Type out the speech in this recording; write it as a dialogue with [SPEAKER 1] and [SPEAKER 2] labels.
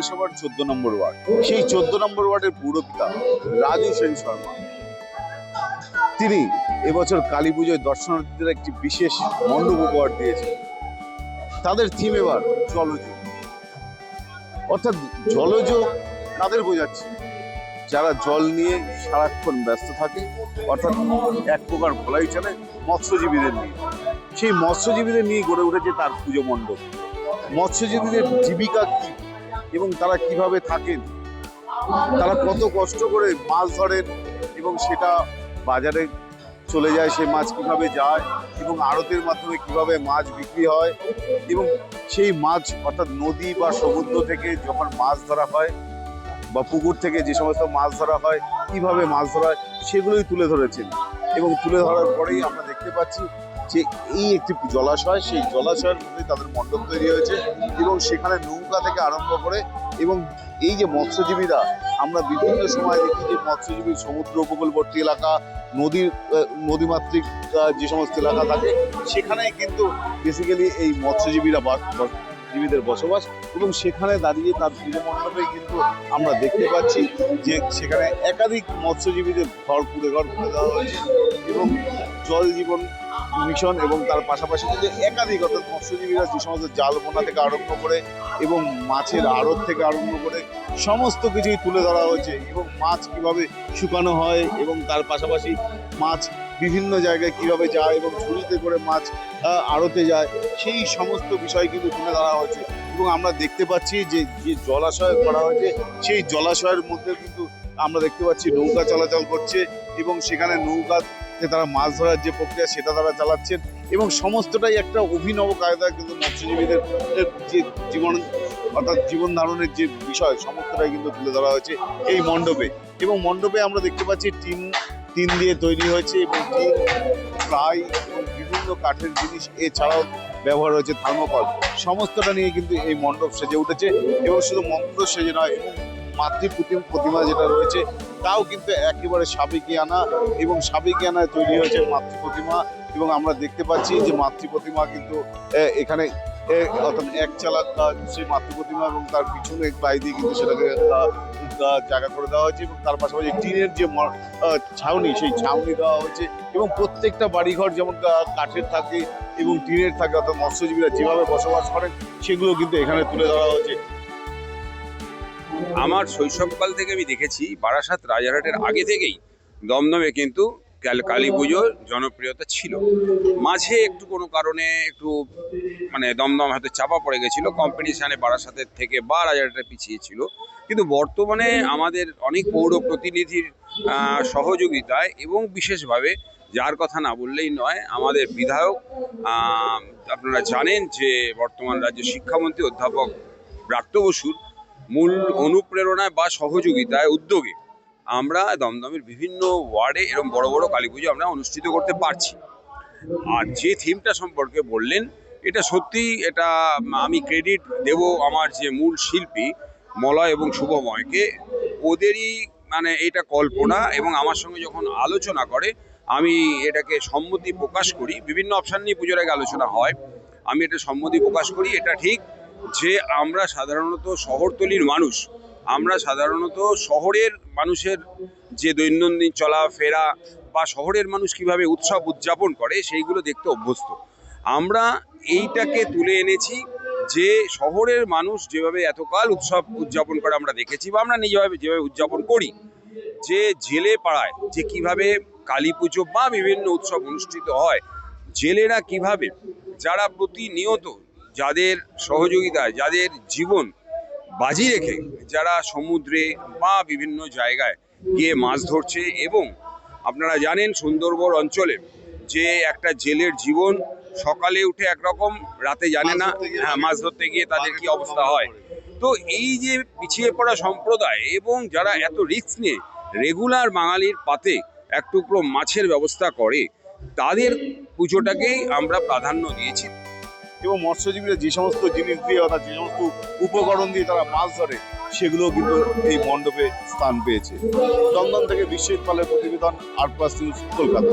[SPEAKER 1] পৌরসভার চোদ্দ নম্বর ওয়ার্ড। সেই চোদ্দ নম্বর ওয়ার্ডের পৌরপিতা রাজু সেন শর্মা। তিনি এবছর কালী পুজোয় দর্শনার্থীদের একটি বিশেষ মণ্ডপ উপহার দিয়েছেন। তাদের থিম এবার জলজ। অর্থাৎ জলজ তাদের বোঝাচ্ছে? যারা জল নিয়ে সারাক্ষণ ব্যস্ত থাকে, অর্থাৎ এক প্রকার বলাই চলে মৎস্যজীবীদের নিয়ে। সেই মৎস্যজীবীদের নিয়ে গড়ে উঠেছে তার পুজো মণ্ডপ। মৎস্যজীবীদের জীবিকা কি? এবং তারা কীভাবে থাকেন, তারা কত কষ্ট করে মাছ ধরেন এবং সেটা বাজারে চলে যায়, সেই মাছ কীভাবে যায় এবং আড়তের মাধ্যমে কীভাবে মাছ বিক্রি হয় এবং সেই মাছ অর্থাৎ নদী বা সমুদ্র থেকে যখন মাছ ধরা হয় বা পুকুর থেকে যে সমস্ত মাছ ধরা হয়, কীভাবে মাছ ধরা হয়, সেগুলোই তুলে ধরেছেন এবং তুলে ধরার পরেই আমরা দেখতে পাচ্ছি যে এই একটি জলাশয়, সেই জলাশয়ের মধ্যে তাদের মণ্ডপ তৈরি হয়েছে এবং সেখানে নৌকা থেকে আরম্ভ করে এবং এই যে মৎস্যজীবীরা, আমরা বিভিন্ন সময় দেখি যে মৎস্যজীবী সমুদ্র উপকূলবর্তী এলাকা, নদীর নদীমাতৃক যে সমস্ত এলাকা থাকে, সেখানেই কিন্তু বেসিক্যালি এই মৎস্যজীবীরা জীবীদের বসবাস এবং সেখানে দাঁড়িয়ে তার পুজো মণ্ডপে কিন্তু আমরা দেখতে পাচ্ছি যে সেখানে একাধিক মৎস্যজীবীদের ঘর কুড়ে ঘর করে দেওয়া হয়েছে এবং জল জীবন মিশন এবং তার পাশাপাশি কিন্তু একাধিক অর্থাৎ মৎস্যজীবীরা যে সমস্ত জাল বোনা থেকে আরম্ভ করে এবং মাছের আড়ত থেকে আরম্ভ করে সমস্ত কিছুই তুলে ধরা হয়েছে এবং মাছ কীভাবে শুকানো হয় এবং তার পাশাপাশি মাছ বিভিন্ন জায়গায় কীভাবে যায় এবং ঝুড়িতে করে মাছ আড়তে যায়, সেই সমস্ত বিষয় কিন্তু তুলে ধরা হয়েছে। এবং আমরা দেখতে পাচ্ছি যে যে জলাশয় করা হয়েছে, সেই জলাশয়ের মধ্যে কিন্তু আমরা দেখতে পাচ্ছি নৌকা চলাচল করছে এবং সেখানে নৌকাতে তারা মাছ ধরার যে প্রক্রিয়া সেটা তারা চালাচ্ছেন এবং সমস্তটাই একটা অভিনব কায়দায় কিন্তু মৎস্যজীবীদের যে জীবন, অর্থাৎ জীবন ধারণের যে বিষয়, সমস্তটাই কিন্তু তুলে ধরা হয়েছে এই মণ্ডপে। এবং মণ্ডপে আমরা দেখতে পাচ্ছি টিন টিন দিয়ে তৈরি হয়েছে এবং টিন, প্লাই এবং বিভিন্ন কাঠের জিনিস এছাড়াও ব্যবহার হয়েছে থার্মোকল। সমস্তটা নিয়ে কিন্তু এই মণ্ডপ সেজে উঠেছে এবং শুধু মণ্ডপ সেজে নয় এবং মাতৃ প্রতিম- যেটা রয়েছে, তাও কিন্তু একেবারে সাবেকিয়ানা এবং সাবেকিয়ানায় তৈরি হয়েছে মাতৃ প্রতিমা এবং আমরা দেখতে পাচ্ছি যে মাতৃ প্রতিমা কিন্তু এখানে অর্থাৎ এক চালাক সেই মাতৃ প্রতিমা এবং তার পিছনে প্লাই দিয়ে কিন্তু সেটাকে জায়গা করে দেওয়া হয়েছে এবং তার পাশাপাশি টিনের যে ছাউনি, সেই ছাউনি দেওয়া হয়েছে এবং প্রত্যেকটা বাড়িঘর যেমন কাঠের থাকে এবং টিনের থাকে, অর্থাৎ মৎস্যজীবীরা যেভাবে বসবাস করেন, সেগুলো কিন্তু এখানে তুলে ধরা হয়েছে।
[SPEAKER 2] আমার শৈশবকাল থেকে আমি দেখেছি, বারাসাত রাজারহাটের আগে থেকেই দমদমে কিন্তু কাল- পুজোর জনপ্রিয়তা ছিল। মাঝে একটু কোনো কারণে একটু মানে দমদম হয়তো চাপা পড়ে গেছিল কম্পিটিশানে বারাসাতের থেকে বা রাজারহাটে পিছিয়ে ছিল। কিন্তু বর্তমানে আমাদের অনেক পৌর প্রতিনিধির সহযোগিতায় এবং বিশেষভাবে যার কথা না বললেই নয়, আমাদের বিধায়ক আপনারা জানেন যে বর্তমান রাজ্য শিক্ষামন্ত্রী অধ্যাপক ব্রাত্য বসুর মূল অনুপ্রেরণায় বা সহযোগিতায় উদ্যোগে আমরা দমদমের বিভিন্ন ওয়ার্ডে এরকম বড় বড় কালী পুজো আমরা অনুষ্ঠিত করতে পারছি। আর যে থিমটা সম্পর্কে বললেন, এটা সত্যি এটা আমি ক্রেডিট দেব আমার যে মূল শিল্পী মলয় এবং শুভময়কে। ওদেরই মানে এটা কল্পনা এবং আমার সঙ্গে যখন আলোচনা করে, আমি এটাকে সম্মতি প্রকাশ করি। বিভিন্ন অপশান নিয়ে পুজোর আগে আলোচনা হয়। আমি এটা সম্মতি প্রকাশ করি, এটা ঠিক। যে আমরা সাধারণত শহরতলির মানুষ, আমরা সাধারণত শহরের মানুষের যে দৈনন্দিন চলাফেরা বা শহরের মানুষ কীভাবে উৎসব উদযাপন করে সেইগুলো দেখতে অভ্যস্ত। আমরা এইটাকে তুলে এনেছি যে শহরের মানুষ যেভাবে এতকাল উৎসব উদযাপন করে আমরা দেখেছি বা আমরা নিজেভাবে যেভাবে উদযাপন করি, যে জেলে পাড়ায় যে কীভাবে কালী পুজো বা বিভিন্ন উৎসব অনুষ্ঠিত হয়, জেলেরা কীভাবে, যারা প্রতিনিয়ত যাদের সহযোগিতায় যাদের জীবন বাজি রেখে যারা সমুদ্রে বা বিভিন্ন জায়গায় গিয়ে মাছ ধরছে এবং আপনারা জানেন সুন্দরবন অঞ্চলে যে একটা জেলের জীবন সকালে উঠে একরকম রাতে জানে না হ্যাঁ মাছ ধরতে গিয়ে তাদের কি অবস্থা হয়। তো এই যে পিছিয়ে পড়া সম্প্রদায় এবং যারা এত রিস্ক নিয়ে রেগুলার বাঙালির পাতে এক টুকরো মাছের ব্যবস্থা করে তাদের পুজোটাকেই আমরা প্রাধান্য দিয়েছি।
[SPEAKER 1] এবং মৎস্যজীবীরা যে সমস্ত জিনিস দিয়ে অর্থাৎ যে সমস্ত উপকরণ দিয়ে তারা মাছ ধরে সেগুলো কিন্তু এই মণ্ডপে স্থান পেয়েছে। দমদম থেকে বিশ্বজিৎ পালের প্রতিবেদন আর প্লাস নিউজ, কলকাতা।